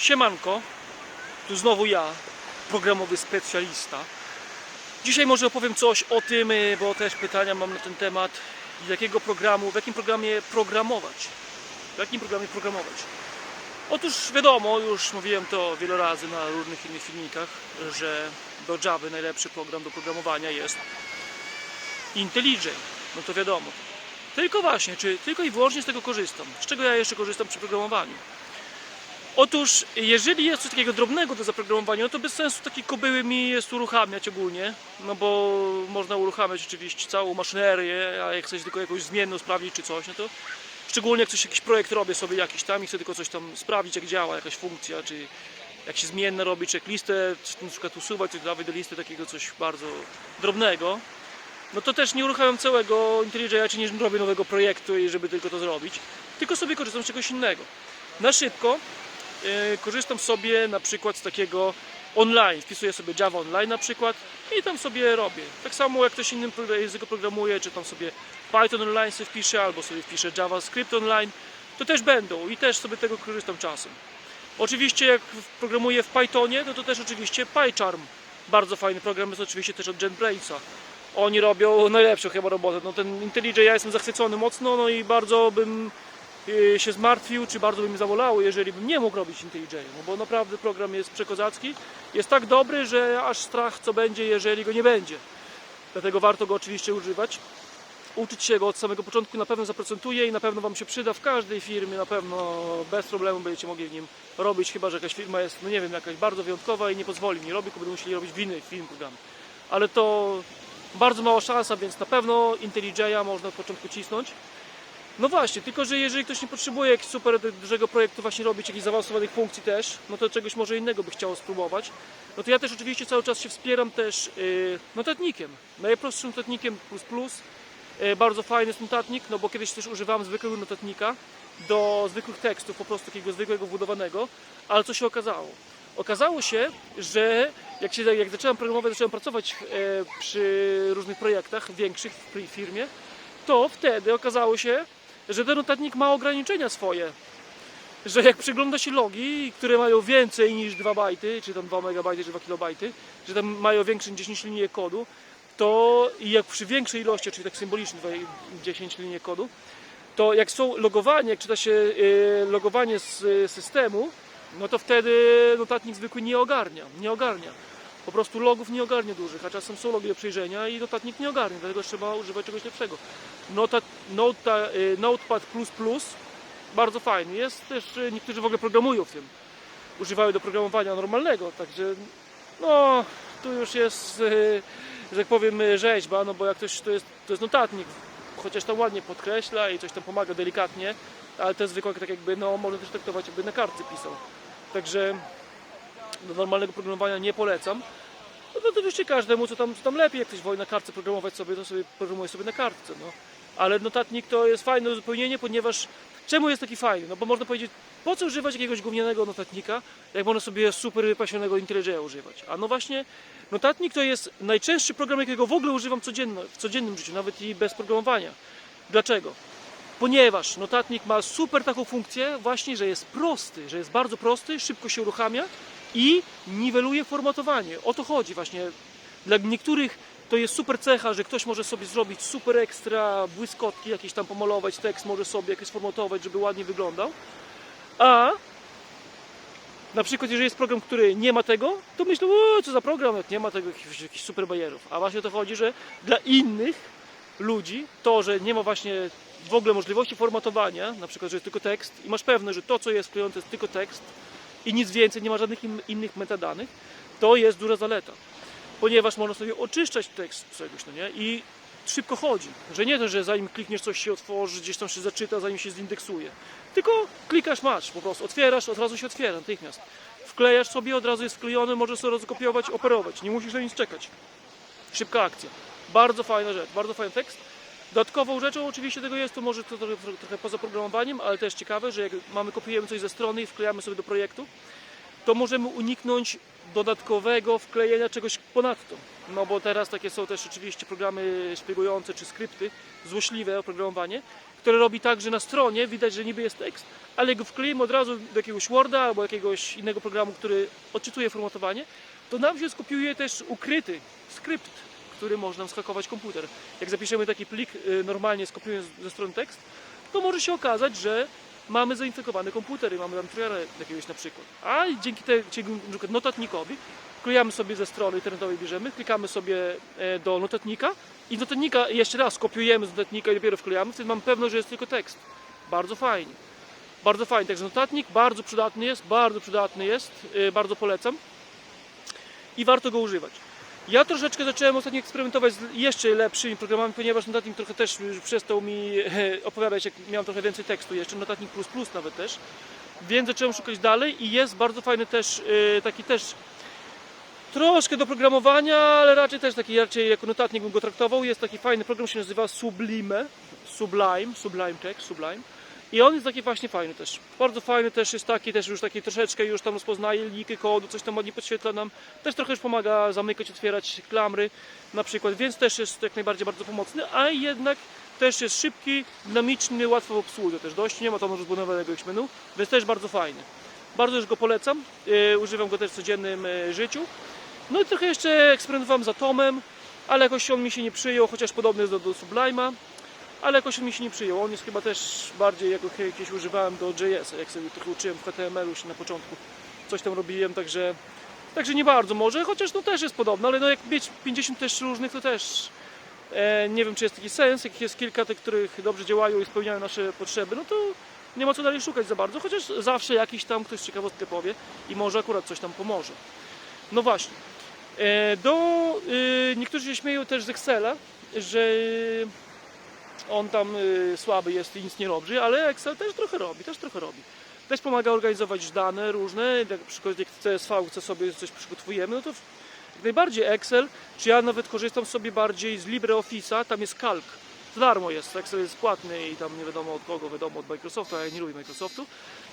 Siemanko, tu znowu ja, programowy specjalista. Dzisiaj może opowiem coś o tym, y, bo też pytania mam na ten temat, jakiego programu, w jakim programie programować. W jakim programie programować. Otóż wiadomo, już mówiłem to wiele razy na różnych innych filmikach, że do Java najlepszy program do programowania jest IntelliJ. No to wiadomo. Tylko właśnie, czy tylko i wyłącznie z tego korzystam. Z czego ja jeszcze korzystam przy programowaniu? Otóż, jeżeli jest coś takiego drobnego do zaprogramowania, no to bez sensu takie kobyły mi jest uruchamiać ogólnie, no bo można uruchamiać oczywiście całą maszynerię, a jak chcesz tylko jakąś zmienną sprawdzić czy coś, no to szczególnie jak coś, jakiś projekt robię sobie jakiś tam i chcę tylko coś tam sprawdzić, jak działa jakaś funkcja, czy jak się zmienne robi, czy jak listę, czy na przykład usuwać, coś dawać do listy takiego coś bardzo drobnego, no to też nie uruchamiam całego IntelliJ'a, czy nie robię nowego projektu, żeby tylko to zrobić, tylko sobie korzystam z czegoś innego. Na szybko korzystam sobie na przykład z takiego online, wpisuję sobie Java Online na przykład i tam sobie robię. Tak samo jak ktoś innym języku programuje, czy tam sobie Python Online sobie wpiszę, albo sobie wpiszę JavaScript Online, to też będą i też sobie tego korzystam czasem. Oczywiście jak programuję w Pythonie, no to też oczywiście PyCharm. Bardzo fajny program jest oczywiście też od JetBrainsa. Oni robią najlepszą chyba robotę. No ten IntelliJ ja jestem zachwycony mocno, no i bardzo bym się zmartwił, czy bardzo by mi zabolało, jeżeli bym nie mógł robić IntelliJ. No bo naprawdę program jest przekozacki, jest tak dobry, że aż strach co będzie, jeżeli go nie będzie. Dlatego warto go oczywiście używać. Uczyć się go od samego początku na pewno zaprocentuje i na pewno Wam się przyda w każdej firmie, na pewno bez problemu będziecie mogli w nim robić, chyba że jakaś firma jest, no nie wiem, jakaś bardzo wyjątkowa i nie pozwoli mi robić, tylko będą musieli robić w innej firmie program. Ale to bardzo mała szansa, więc na pewno IntelliJ'a można od początku cisnąć. No właśnie, tylko że jeżeli ktoś nie potrzebuje jakiegoś super dużego projektu właśnie robić, jakichś zaawansowanych funkcji też, no to czegoś może innego by chciało spróbować. No to ja też oczywiście cały czas się wspieram też yy, notatnikiem. Najprostszym notatnikiem plus plus. Yy, bardzo fajny jest notatnik, no bo kiedyś też używałem zwykłego notatnika do zwykłych tekstów, po prostu takiego zwykłego wbudowanego, ale co się okazało? Okazało się, że jak, się, jak zacząłem programować, zacząłem pracować e, przy różnych projektach większych w firmie, to wtedy okazało się, że ten notatnik ma ograniczenia swoje. Że jak przygląda się logi, które mają więcej niż 2 bajty, czy tam 2 megabajty, czy 2 kilobajty, że tam mają większe niż 10 linii kodu, to jak przy większej ilości, czyli tak symbolicznie 10 linii kodu, to jak są logowanie, jak czyta się e, logowanie z e, systemu, no to wtedy notatnik zwykły nie ogarnia, nie ogarnia. Po prostu logów nie ogarnia dużych, a czasem są logi do przejrzenia i notatnik nie ogarnia, dlatego trzeba używać czegoś lepszego. Nota, nota, y, Notepad++ bardzo fajny jest, też y, niektórzy w ogóle programują w tym. Używają do programowania normalnego, także no tu już jest, y, że tak powiem, rzeźba, no bo jak ktoś to jest, to jest notatnik, chociaż tam ładnie podkreśla i coś tam pomaga delikatnie, ale jest zwykłe tak jakby, no można też traktować jakby na kartce pisał. Także do normalnego programowania nie polecam. No to oczywiście każdemu, co tam, co tam lepiej, jak ktoś woli na kartce programować sobie, to sobie programuje sobie na kartce. No. Ale notatnik to jest fajne uzupełnienie, ponieważ czemu jest taki fajny? No bo można powiedzieć, po co używać jakiegoś gównianego notatnika, jak można sobie super wypasionego IntelliJ'a używać? A no właśnie, notatnik to jest najczęstszy program, jakiego w ogóle używam codzienno, w codziennym życiu, nawet i bez programowania. Dlaczego? Ponieważ notatnik ma super taką funkcję właśnie, że jest prosty, że jest bardzo prosty, szybko się uruchamia i niweluje formatowanie. O to chodzi właśnie. Dla niektórych to jest super cecha, że ktoś może sobie zrobić super ekstra błyskotki, jakieś tam pomalować tekst, może sobie jakieś sformatować, żeby ładnie wyglądał. A na przykład, jeżeli jest program, który nie ma tego, to myślą, o co za program, nie ma tego jakichś, jakichś super bajerów. A właśnie o to chodzi, że dla innych ludzi to, że nie ma właśnie w ogóle możliwości formatowania, na przykład, że jest tylko tekst i masz pewność, że to, co jest wklejone, to jest tylko tekst i nic więcej, nie ma żadnych in- innych metadanych, to jest duża zaleta. Ponieważ można sobie oczyszczać tekst czegoś, no nie? I szybko chodzi. Że nie to, że zanim klikniesz coś się otworzy, gdzieś tam się zaczyta, zanim się zindeksuje. Tylko klikasz, masz, po prostu otwierasz, od razu się otwiera natychmiast. Wklejasz sobie, od razu jest wklejony, możesz sobie rozkopiować, operować. Nie musisz na nic czekać. Szybka akcja. Bardzo fajna rzecz, bardzo fajny tekst. Dodatkową rzeczą oczywiście tego jest, to może to trochę, trochę poza programowaniem, ale też ciekawe, że jak mamy, kopiujemy coś ze strony i wklejamy sobie do projektu, to możemy uniknąć dodatkowego wklejenia czegoś ponadto. No bo teraz takie są też oczywiście programy szpiegujące czy skrypty, złośliwe oprogramowanie, które robi tak, że na stronie widać, że niby jest tekst, ale go wklejemy od razu do jakiegoś Worda albo jakiegoś innego programu, który odczytuje formatowanie, to nam się skopiuje też ukryty skrypt, który można skakować komputer. Jak zapiszemy taki plik y, normalnie skopiując ze strony tekst, to może się okazać, że mamy zainfekowany komputer i mamy tam trojera jakiegoś na przykład. A dzięki temu na przykład notatnikowi klejamy sobie ze strony internetowej bierzemy, klikamy sobie e, do notatnika i z notatnika jeszcze raz kopiujemy z notatnika i dopiero wklejamy, wtedy mamy pewność, że jest tylko tekst. Bardzo fajnie. Bardzo fajnie. Także notatnik bardzo przydatny jest, bardzo przydatny jest, e, bardzo polecam i warto go używać. Ja troszeczkę zacząłem ostatnio eksperymentować z jeszcze lepszymi programami, ponieważ notatnik trochę też przestał mi e, opowiadać, jak miałem trochę więcej tekstu jeszcze, notatnik plus plus nawet też, więc zacząłem szukać dalej i jest bardzo fajny też, e, taki też troszkę do programowania, ale raczej też taki, raczej jako notatnik bym go traktował. Jest taki fajny program, się nazywa Sublime, Sublime, Sublime Text, Sublime. I on jest taki właśnie fajny też. Bardzo fajny też jest taki, też już taki troszeczkę już tam rozpoznaje linki kodu, coś tam ładnie podświetla nam. Też trochę już pomaga zamykać, otwierać klamry na przykład, więc też jest jak najbardziej bardzo pomocny, a jednak też jest szybki, dynamiczny, łatwo w obsłudze też dość, nie ma tam rozbudowanego jakiegoś menu, więc też bardzo fajny. Bardzo już go polecam, yy, używam go też w codziennym yy, życiu. No i trochę jeszcze eksperymentowałem z Atomem, ale jakoś on mi się nie przyjął, chociaż podobny jest do, do Sublime'a, ale jakoś mi się nie przyjął. On jest chyba też bardziej, jako jakieś używałem do JS, jak sobie trochę uczyłem w HTML-u już na początku, coś tam robiłem, także, także nie bardzo może, chociaż no też jest podobne, ale no jak mieć 50 też różnych, to też e, nie wiem, czy jest taki sens, jak jest kilka tych, których dobrze działają i spełniają nasze potrzeby, no to nie ma co dalej szukać za bardzo, chociaż zawsze jakiś tam ktoś ciekawostkę powie i może akurat coś tam pomoże. No właśnie. E, Do, y, niektórzy się śmieją też z Excela, że on tam y, słaby jest i nic nie robi, ale Excel też trochę robi, też trochę robi. Też pomaga organizować dane różne, jak przykład jak w CSV chce sobie coś przygotowujemy, no to jak najbardziej Excel, czy ja nawet korzystam sobie bardziej z LibreOffice'a, tam jest kalk. Za darmo jest, Excel jest płatny i tam nie wiadomo od kogo, wiadomo od Microsoftu, a ja nie lubię Microsoftu.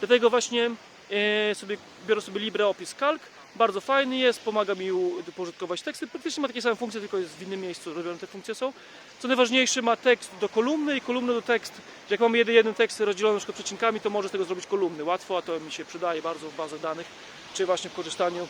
Dlatego właśnie e, sobie biorę sobie LibreOffice Calc, bardzo fajny jest, pomaga mi u- pożytkować teksty. Praktycznie ma takie same funkcje, tylko jest w innym miejscu robione te funkcje są. Co najważniejsze, ma tekst do kolumny i kolumnę do tekst. Jak mamy jeden, jeden tekst rozdzielony na przecinkami, to może z tego zrobić kolumny. Łatwo, a to mi się przydaje bardzo w bazach danych, czy właśnie w korzystaniu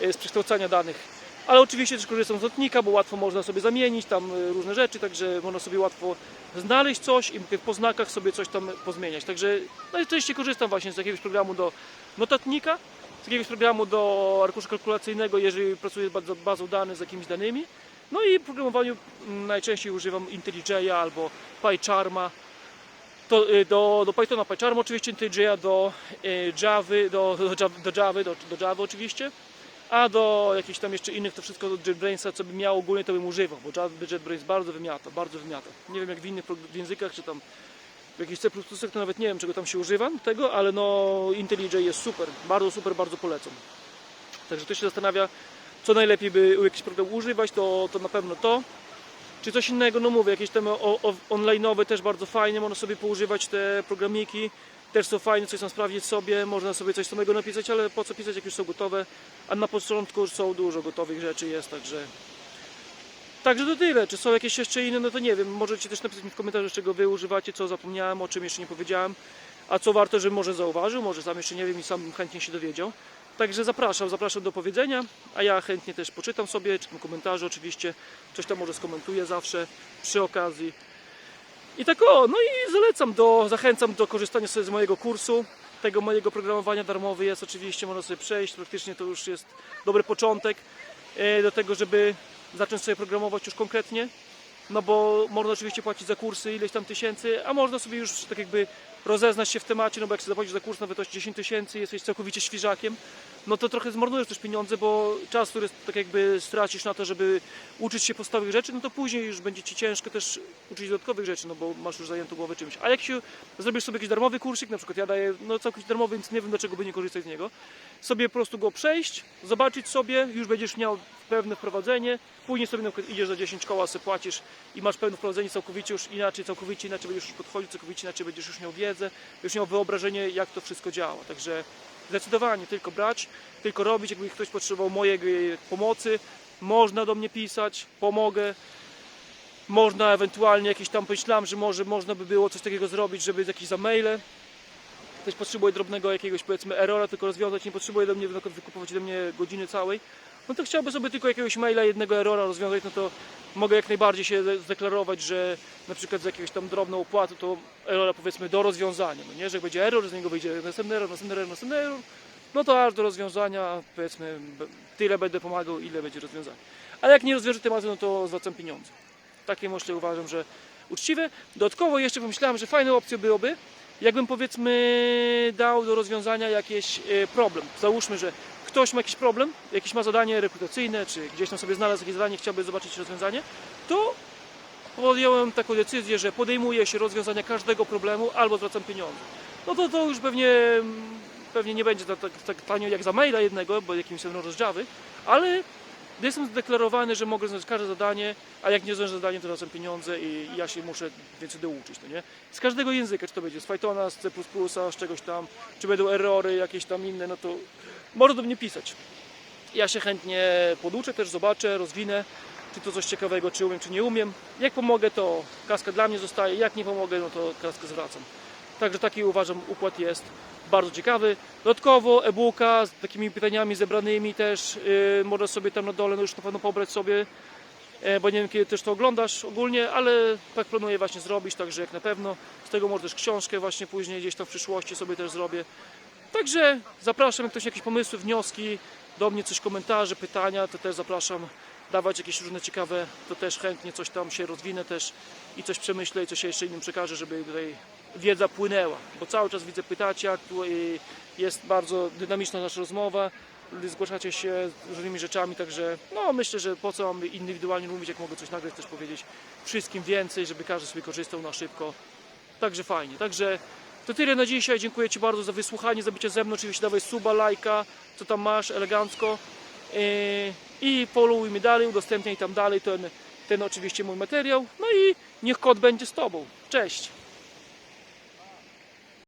e, z przekształcania danych. Ale oczywiście też korzystam z notnika, bo łatwo można sobie zamienić tam e, różne rzeczy, także można sobie łatwo znaleźć coś i po znakach sobie coś tam pozmieniać. Także najczęściej korzystam właśnie z jakiegoś programu do notatnika, z jakiegoś programu do arkusza kalkulacyjnego, jeżeli pracuję z bazą- danych z jakimiś danymi. No i w programowaniu najczęściej używam IntelliJ'a albo PyCharma. To, y, do, do Pythona PyCharma oczywiście, IntelliJ'a do y, Javy, do, do, Java- do Javy, do, do Java oczywiście. A do jakichś tam jeszcze innych, to wszystko do JetBrainsa, co bym miał ogólnie, to bym używał, bo Java- JetBrains bardzo wymiata, bardzo wymiata. Nie wiem jak w innych językach, czy tam w jakichś C++, to nawet nie wiem czego tam się używa tego, ale no IntelliJ jest super, bardzo super, bardzo polecam. Także ktoś się zastanawia, co najlepiej by jakiś program używać, to, to na pewno to. Czy coś innego, no mówię, jakieś o, online'owe też bardzo fajnie, można sobie poużywać te programiki, też są fajne, coś tam sprawdzić sobie, można sobie coś samego napisać, ale po co pisać, jak już są gotowe, a na początku są dużo gotowych rzeczy jest, także Także to tyle. Czy są jakieś jeszcze inne, no to nie wiem. Możecie też napisać mi w komentarzu, czego wy używacie, co zapomniałem, o czym jeszcze nie powiedziałem, a co warto, żebym może zauważył, może sam jeszcze nie wiem i sam chętnie się dowiedział. Także zapraszam, zapraszam do powiedzenia, a ja chętnie też poczytam sobie, czytam komentarze oczywiście, coś tam może skomentuję zawsze przy okazji. I tak o, no i zalecam, do, zachęcam do korzystania sobie z mojego kursu, tego mojego programowania darmowy jest oczywiście, można sobie przejść, praktycznie to już jest dobry początek e, do tego, żeby zacząć sobie programować już konkretnie, no bo można oczywiście płacić za kursy ileś tam tysięcy, a można sobie już tak jakby rozeznać się w temacie, no bo jak się zapłacisz za kurs na wartość 10 tysięcy, jesteś całkowicie świeżakiem, no to trochę zmarnujesz też pieniądze, bo czas, który tak jakby stracisz na to, żeby uczyć się podstawowych rzeczy, no to później już będzie Ci ciężko też uczyć dodatkowych rzeczy, no bo masz już zajętą głowę czymś. A jak się zrobisz sobie jakiś darmowy kursik, na przykład ja daję no całkowicie darmowy, więc nie wiem dlaczego by nie korzystać z niego, sobie po prostu go przejść, zobaczyć sobie, już będziesz miał pewne wprowadzenie, później sobie na przykład idziesz za 10 koła, sobie płacisz i masz pewne wprowadzenie całkowicie już inaczej, całkowicie inaczej będziesz już podchodził, całkowicie inaczej będziesz już miał wiedzę, już miał wyobrażenie jak to wszystko działa, także Zdecydowanie tylko brać, tylko robić. Jakby ktoś potrzebował mojej e, pomocy, można do mnie pisać, pomogę. Można ewentualnie jakieś tam pomyślałem, że może można by było coś takiego zrobić, żeby jakieś za maile. Ktoś potrzebuje drobnego jakiegoś powiedzmy errora tylko rozwiązać, nie potrzebuje do mnie wy- wykupować do mnie godziny całej. No to chciałby sobie tylko jakiegoś maila, jednego errora rozwiązać, no to mogę jak najbardziej się de- zdeklarować, że na przykład z jakiegoś tam drobną opłatą to errora powiedzmy do rozwiązania, no nie, że będzie error, z niego wyjdzie następny error, następny error, następny error, no to aż do rozwiązania powiedzmy tyle będę pomagał, ile będzie rozwiązanie. Ale jak nie rozwiążę tematu, no to zwracam pieniądze. Takie myślę uważam, że uczciwe. Dodatkowo jeszcze pomyślałem, że fajną opcją byłoby, jakbym powiedzmy dał do rozwiązania jakiś e, problem. Załóżmy, że ktoś ma jakiś problem, jakieś ma zadanie rekrutacyjne, czy gdzieś tam sobie znalazł jakieś zadanie, chciałby zobaczyć rozwiązanie, to podjąłem taką decyzję, że podejmuję się rozwiązania każdego problemu albo zwracam pieniądze. No to to już pewnie, pewnie nie będzie tak, tak tanio jak za maila jednego, bo jakimś są rozdziawy, ale jestem zdeklarowany, że mogę znaleźć każde zadanie, a jak nie znaleźć zadanie, to zwracam pieniądze i ja się muszę więcej douczyć, no nie? Z każdego języka, czy to będzie z Pythona, z C++, z czegoś tam, czy będą errory jakieś tam inne, no to może do mnie pisać. Ja się chętnie poduczę, też zobaczę, rozwinę, czy to coś ciekawego, czy umiem, czy nie umiem. Jak pomogę, to kaska dla mnie zostaje, jak nie pomogę, no to kaskę zwracam. Także taki uważam układ jest bardzo ciekawy. Dodatkowo e-booka z takimi pytaniami zebranymi też yy, możesz sobie tam na dole no już na pewno pobrać sobie, e, bo nie wiem kiedy też to oglądasz ogólnie, ale tak planuję właśnie zrobić, także jak na pewno. Z tego może też książkę właśnie później gdzieś tam w przyszłości sobie też zrobię. Także zapraszam, jak ktoś jakieś pomysły, wnioski, do mnie coś komentarze, pytania, to też zapraszam dawać jakieś różne ciekawe, to też chętnie coś tam się rozwinę też i coś przemyślę i coś jeszcze innym przekażę, żeby tutaj wiedza płynęła, bo cały czas widzę pytacie, i jest bardzo dynamiczna nasza rozmowa, zgłaszacie się z różnymi rzeczami, także no myślę, że po co mamy indywidualnie mówić, jak mogę coś nagrać, też powiedzieć wszystkim więcej, żeby każdy sobie korzystał na szybko, także fajnie, także to tyle na dzisiaj, dziękuję Ci bardzo za wysłuchanie, za bycie ze mną, oczywiście dawaj suba, lajka, co tam masz, elegancko. Yy, i followuj mnie dalej, udostępniaj tam dalej ten, ten oczywiście mój materiał, no i niech kod będzie z Tobą, cześć!